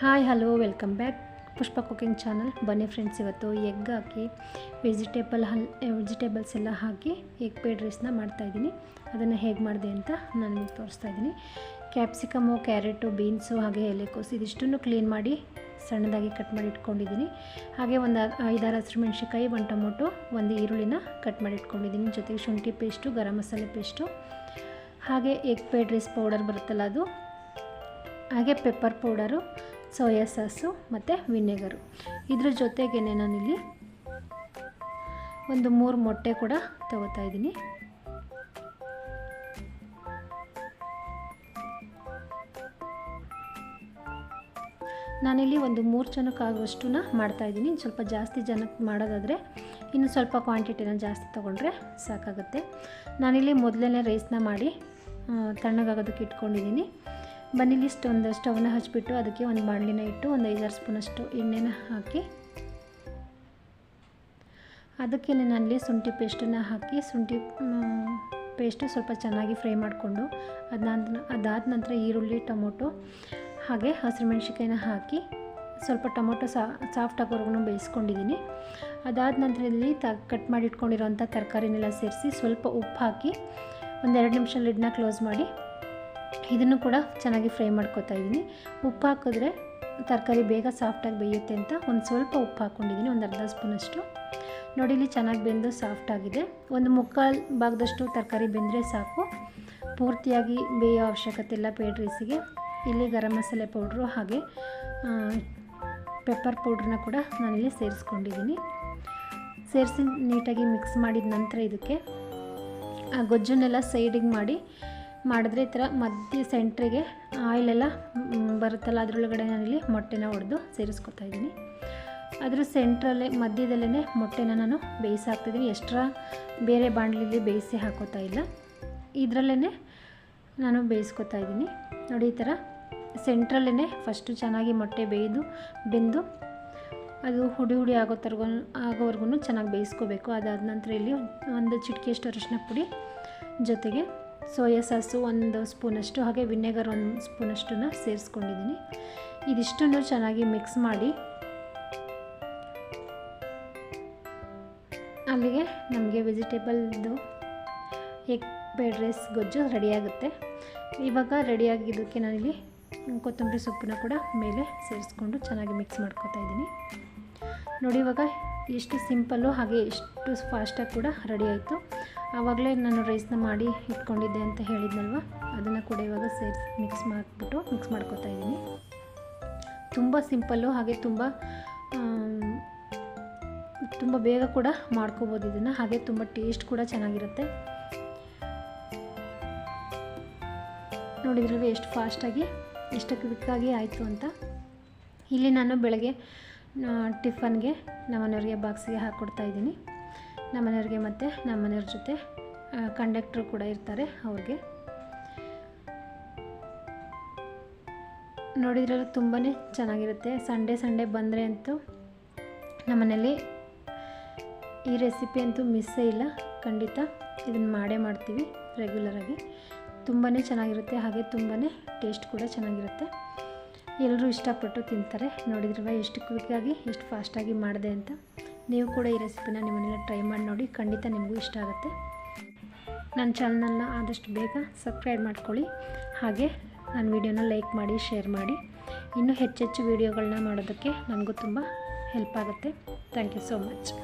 Hi hello welcome back Pushpa cooking channel ಬನ್ನಿ friends ಇವತ್ತು egg ಹಾಕಿ ವೆಜಿಟೇಬಲ್ ಹಲ್ ವೆಜಿಟೇಬಲ್ಸ್ ಎಲ್ಲ ಹಾಕಿ ಎಗ್ ಪೇಡ್ ರೈಸ್ನ ಮಾಡ್ತಾಯಿದ್ದೀನಿ ಅದನ್ನು ಹೇಗೆ ಮಾಡಿದೆ ಅಂತ ನಾನು ನಿಮಗೆ ತೋರಿಸ್ತಾ ಇದ್ದೀನಿ. ಕ್ಯಾಪ್ಸಿಕಮು ಕ್ಯಾರೆಟು ಬೀನ್ಸು ಹಾಗೆ ಎಲೆಕೋಸು ಇದಿಷ್ಟನ್ನು ಕ್ಲೀನ್ ಮಾಡಿ ಸಣ್ಣದಾಗಿ ಕಟ್ ಮಾಡಿ ಇಟ್ಕೊಂಡಿದ್ದೀನಿ. ಹಾಗೆ ಒಂದು ಐದಾರು ಹಸಿರು ಮೆಣಸಿನ್ಕಾಯಿ, ಒಂದು ಟೊಮೊಟೊ, ಒಂದು ಈರುಳ್ಳಿನ ಕಟ್ ಮಾಡಿ ಇಟ್ಕೊಂಡಿದ್ದೀನಿ. ಜೊತೆಗೆ ಶುಂಠಿ ಪೇಸ್ಟು ಗರಂ ಮಸಾಲೆ ಪೇಸ್ಟು ಹಾಗೆ ಎಗ್ ಪೇಡ್ ರೈಸ್ ಪೌಡರ್ ಬರುತ್ತಲ್ಲ ಅದು, ಹಾಗೆ ಪೆಪ್ಪರ್ ಪೌಡರು ಸೋಯಾ ಸಾಸು ಮತ್ತು ವಿನೆಗರು. ಇದ್ರ ನಾನು ನಾನಿಲ್ಲಿ ಒಂದು ಮೂರು ಮೊಟ್ಟೆ ಕೂಡ ತಗೋತಾ ಇದ್ದೀನಿ. ನಾನಿಲ್ಲಿ ಒಂದು ಮೂರು ಜನಕ್ಕಾಗುವಷ್ಟನ್ನ ಮಾಡ್ತಾಯಿದ್ದೀನಿ ಸ್ವಲ್ಪ ಜಾಸ್ತಿ ಜನಕ್ಕೆ ಮಾಡೋದಾದರೆ ಇನ್ನು ಸ್ವಲ್ಪ ಕ್ವಾಂಟಿಟಿನ ಜಾಸ್ತಿ ತೊಗೊಂಡ್ರೆ ಸಾಕಾಗುತ್ತೆ. ನಾನಿಲ್ಲಿ ಮೊದಲನೇ ರೈಸ್ನ ಮಾಡಿ ತಣ್ಣಗಾಗೋದಕ್ಕೆ ಇಟ್ಕೊಂಡಿದ್ದೀನಿ. ಬನ್ನಿಲಿ ಒಂದು ಸ್ಟವ್ನ ಹಚ್ಚಿಬಿಟ್ಟು ಅದಕ್ಕೆ ಒಂದು ಬಾಣಲಿನ ಇಟ್ಟು ಒಂದು ಐದಾರು ಸ್ಪೂನಷ್ಟು ಎಣ್ಣೆನ ಹಾಕಿ. ಅದಕ್ಕೆ ನಾನಲ್ಲಿ ಶುಂಠಿ ಪೇಸ್ಟನ್ನ ಹಾಕಿ ಶುಂಠಿ ಪೇಸ್ಟು ಸ್ವಲ್ಪ ಚೆನ್ನಾಗಿ ಫ್ರೈ ಮಾಡಿಕೊಂಡು ಅದಾದ ಅದಾದ ನಂತರ ಈರುಳ್ಳಿ, ಟೊಮೊಟೊ, ಹಾಗೆ ಹಸಿರು ಮೆಣಸಿನ್ಕಾಯಿನ ಹಾಕಿ ಸ್ವಲ್ಪ ಟೊಮೊಟೊ ಸಾಫ್ಟ್ ಆಗೋವರೆಗೂ ಬೇಯಿಸ್ಕೊಂಡಿದ್ದೀನಿ. ಅದಾದ ನಂತರ ಇಲ್ಲಿ ತ, ಕಟ್ ಮಾಡಿ ಇಟ್ಕೊಂಡಿರೋಂಥ ತರಕಾರಿನೆಲ್ಲ ಸೇರಿಸಿ ಸ್ವಲ್ಪ ಉಪ್ಪು ಹಾಕಿ ಒಂದೆರಡು ನಿಮಿಷ ಲಿಡ್ನ ಕ್ಲೋಸ್ ಮಾಡಿ ಇದನ್ನು ಕೂಡ ಚೆನ್ನಾಗಿ ಫ್ರೈ ಮಾಡ್ಕೊತಾ ಇದ್ದೀನಿ. ಉಪ್ಪು ಹಾಕಿದ್ರೆ ತರಕಾರಿ ಬೇಗ ಸಾಫ್ಟಾಗಿ ಬೇಯುತ್ತೆ ಅಂತ ಒಂದು ಸ್ವಲ್ಪ ಉಪ್ಪು ಹಾಕ್ಕೊಂಡಿದ್ದೀನಿ ಒಂದು ಅರ್ಧ ಸ್ಪೂನಷ್ಟು ನೋಡಿ, ಇಲ್ಲಿ ಚೆನ್ನಾಗಿ ಬೆಂದು ಸಾಫ್ಟಾಗಿದೆ ಒಂದು ಮುಕ್ಕಾಲು ಭಾಗದಷ್ಟು ತರಕಾರಿ ಬೆಂದರೆ ಸಾಕು. ಪೂರ್ತಿಯಾಗಿ ಬೇಯೋ ಅವಶ್ಯಕತೆ ಇಲ್ಲ ಪೇಡ್ ರೈಸಿಗೆ ಇಲ್ಲಿ ಗರಂ ಮಸಾಲೆ ಪೌಡ್ರು ಹಾಗೆ ಪೆಪ್ಪರ್ ಪೌಡ್ರನ್ನ ಕೂಡ ನಾನಿಲ್ಲಿ ಸೇರಿಸ್ಕೊಂಡಿದ್ದೀನಿ. ಸೇರಿಸಿ ನೀಟಾಗಿ ಮಿಕ್ಸ್ ಮಾಡಿದ ನಂತರ ಇದಕ್ಕೆ ಆ ಗೊಜ್ಜನ್ನೆಲ್ಲ ಸೈಡಿಗೆ ಮಾಡಿ ಮಾಡಿದ್ರೆ ಈ ಥರ ಮಧ್ಯ ಸೆಂಟ್ರಿಗೆ ಆಯಿಲೆಲ್ಲ ಬರುತ್ತಲ್ಲ, ಅದರೊಳಗಡೆ ನಾನಿಲ್ಲಿ ಮೊಟ್ಟೆನ ಹೊಡೆದು ಸೇರಿಸ್ಕೊತಾ ಇದ್ದೀನಿ. ಅದ್ರ ಸೆಂಟ್ರಲ್ಲೇ ಮಧ್ಯದಲ್ಲೇ ಮೊಟ್ಟೆನ ನಾನು ಬೇಯಿಸಿ ಹಾಕ್ತಿದ್ದೀನಿ ಎಕ್ಸ್ಟ್ರಾ ಬೇರೆ ಬಾಣಲಿಲಿ ಬೇಯಿಸಿ ಹಾಕೋತಾ ಇಲ್ಲ. ಇದರಲ್ಲೇ ನಾನು ಬೇಯಿಸ್ಕೊತಾ ಇದ್ದೀನಿ. ನೋಡಿ ಈ ಥರ ಸೆಂಟ್ರಲ್ಲೇ ಫಸ್ಟು ಚೆನ್ನಾಗಿ ಮೊಟ್ಟೆ ಬೇಯ್ದು, ಬೆಂದು, ಅದು ಹುಡಿ ಹುಡಿ ಆಗೋ ಥರಗೂ ಆಗೋವರೆಗೂ ಚೆನ್ನಾಗಿ ಬೇಯಿಸ್ಕೋಬೇಕು. ಅದಾದ ನಂತರ ಇಲ್ಲಿ ಒಂದು ಚಿಟಿಕೆಯಷ್ಟು ಅರಿಶಿನ ಪುಡಿ ಜೊತೆಗೆ ಸೋಯಾ ಸಾಸು ಒಂದು ಸ್ಪೂನಷ್ಟು, ಹಾಗೆ ವಿನೆಗರ್ ಒಂದು ಸ್ಪೂನಷ್ಟನ್ನು ಸೇರಿಸ್ಕೊಂಡಿದ್ದೀನಿ. ಇದಿಷ್ಟನ್ನು ಚೆನ್ನಾಗಿ ಮಿಕ್ಸ್ ಮಾಡಿ ಅಲ್ಲಿಗೆ ನಮಗೆ ವೆಜಿಟೇಬಲ್ದು ಎಗ್ ಬೇಡ್ ರೈಸ್, ಗೊಜ್ಜು ರೆಡಿಯಾಗುತ್ತೆ. ಇವಾಗ ರೆಡಿಯಾಗಿದ್ದಕ್ಕೆ ನಾನಿಲ್ಲಿ ಕೊತ್ತಂಬರಿ ಸೊಪ್ಪನ್ನ ಕೂಡ ಮೇಲೆ ಸೇರಿಸ್ಕೊಂಡು ಚೆನ್ನಾಗಿ ಮಿಕ್ಸ್ ಮಾಡ್ಕೊತಾ ಇದ್ದೀನಿ. ನೋಡಿ ಇವಾಗ ಎಷ್ಟು ಸಿಂಪಲ್ಲು, ಹಾಗೆ ಎಷ್ಟು ಫಾಸ್ಟಾಗಿ ಕೂಡ ರೆಡಿ ಆಯಿತು. ಆವಾಗಲೇ ನಾನು ರೈಸ್ನ ಮಾಡಿ ಇಟ್ಕೊಂಡಿದ್ದೆ ಅಂತ ಹೇಳಿದ್ನಲ್ವ? ಅದನ್ನು ಕೂಡ ಇವಾಗ ಸೇರಿಸಿ ಮಿಕ್ಸ್ ಮಾಡಿಬಿಟ್ಟು ಮಿಕ್ಸ್ ಮಾಡ್ಕೊತಾ ಇದ್ದೀನಿ. ತುಂಬ ಸಿಂಪಲ್ಲು ಹಾಗೆ ತುಂಬ ತುಂಬ ಬೇಗ ಕೂಡ ಮಾಡ್ಕೋಬೋದು ಇದನ್ನು. ಹಾಗೆ ತುಂಬ ಟೇಸ್ಟ್ ಕೂಡ ಚೆನ್ನಾಗಿರುತ್ತೆ. ನೋಡಿದ್ರಲ್ವ ಎಷ್ಟು ಫಾಸ್ಟಾಗಿ ಎಷ್ಟು ಕ್ವಿಕ್ಕಾಗಿ ಆಯಿತು ಅಂತ? ಇಲ್ಲಿ ನಾನು ಬೆಳಗ್ಗೆ ಟಿಫನ್ಗೆ ನಮ್ಮನೆಯವ್ರಿಗೆ ಬಾಕ್ಸಿಗೆ ಹಾಕ್ಕೊಡ್ತಾ ಇದ್ದೀನಿ. ನಮ್ಮನೆಯವ್ರಿಗೆ ಮತ್ತು ನಮ್ಮನೆಯವ್ರ ಜೊತೆ ಕಂಡಕ್ಟ್ರು ಕೂಡ ಇರ್ತಾರೆ ಅವ್ರಿಗೆ. ನೋಡಿದ್ರಲ್ಲಿ ತುಂಬಾ ಚೆನ್ನಾಗಿರುತ್ತೆ. ಸಂಡೇ ಸಂಡೇ ಬಂದರೆ ಅಂತೂ ನಮ್ಮನೇಲಿ ಈ ರೆಸಿಪಿ ಅಂತೂ ಮಿಸ್ಸೇ ಇಲ್ಲ. ಖಂಡಿತ ಇದನ್ನು ಮಾಡೇ ಮಾಡ್ತೀವಿ ರೆಗ್ಯುಲರಾಗಿ ತುಂಬಾ ಚೆನ್ನಾಗಿರುತ್ತೆ. ಹಾಗೆ ತುಂಬಾ ಟೇಸ್ಟ್ ಕೂಡ ಚೆನ್ನಾಗಿರುತ್ತೆ. ಎಲ್ಲರೂ ಇಷ್ಟಪಟ್ಟು ತಿಂತಾರೆ. ನೋಡಿದ್ರವ ಎಷ್ಟು ಕ್ವಿಕ್ಕಾಗಿ ಎಷ್ಟು ಫಾಸ್ಟಾಗಿ ಮಾಡಿದೆ ಅಂತ. ನೀವು ಕೂಡ ಈ ರೆಸಿಪಿನ ನಿಮ್ಮನ್ನೆಲ್ಲ ಟ್ರೈ ಮಾಡಿ ನೋಡಿ, ಖಂಡಿತ ನಿಮಗೂ ಇಷ್ಟ ಆಗುತ್ತೆ. ನನ್ನ ಚಾನಲ್ನ ಆದಷ್ಟು ಬೇಗ ಸಬ್ಸ್ಕ್ರೈಬ್ ಮಾಡ್ಕೊಳ್ಳಿ. ಹಾಗೆ ನನ್ನ ವಿಡಿಯೋನ ಲೈಕ್ ಮಾಡಿ, ಶೇರ್ ಮಾಡಿ. ಇನ್ನೂ ಹೆಚ್ಚೆಚ್ಚು ವೀಡಿಯೋಗಳನ್ನ ಮಾಡೋದಕ್ಕೆ ನನಗೂ ತುಂಬ ಹೆಲ್ಪ್ ಆಗುತ್ತೆ. Thank you so much.